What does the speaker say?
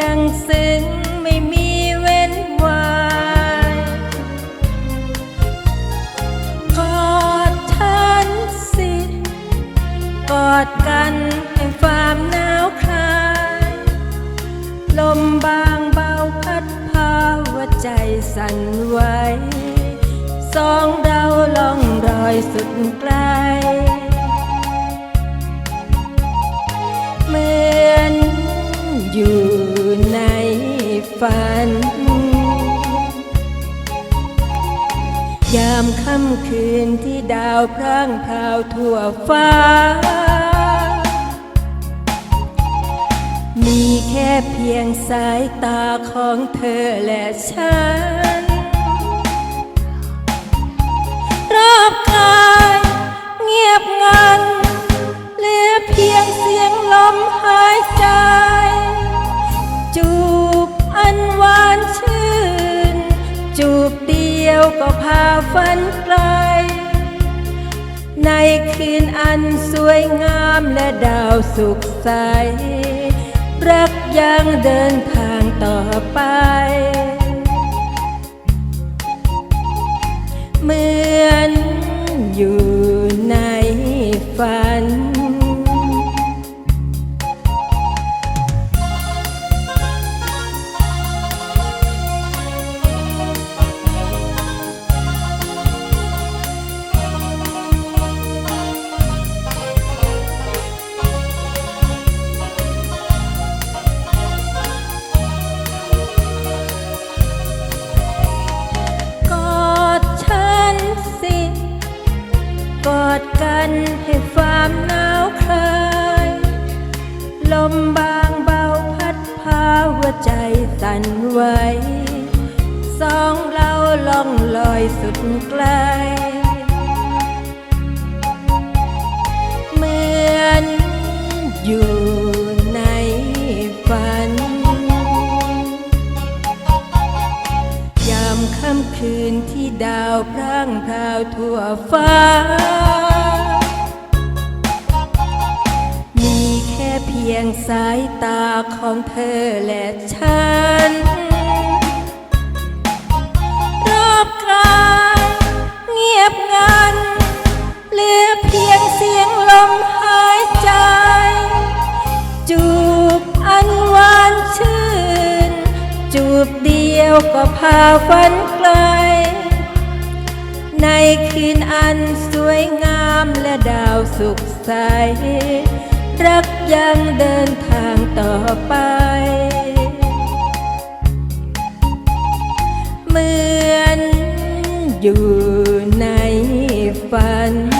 ยังซึ้งไม่มีเว้นวายกอดฉันสิกอดกันให้ความหนาวคลาย ลมบางเบาพัดพาหัวใจสั่นไหวสองเราล่องรอยสุดไกลเหมือนอยู่ ฝัน ยามค่ำคืนที่ดาวพร่างพราวทั่วฟ้า มีแค่เพียงสายตาของเธอและฉันาฝันไกล ในคืนอันสวยงามและดาวสุขใส รักยังเดินทางต่อไป กันให้ความหนาวคลาย ลมบางเบาพัดพาหัวใจสั่นไหวสองเราล่องลอยสุดไกล เหมือนอยู่ในฝัน ยามค่ำคืนที่ดาวพร่างพราวทั่วฟ้า สายตาของเธอและฉัน รอบกายเงียบงันเหลือเพียงเสียงลมหายใจ จูบอันหวานชื่น จูบเดียวก็พาฝันไกล ในคืนอันสวยงามและดาวสุขใส รักยังเดินทางต่อไป เหมือนอยู่ในฝัน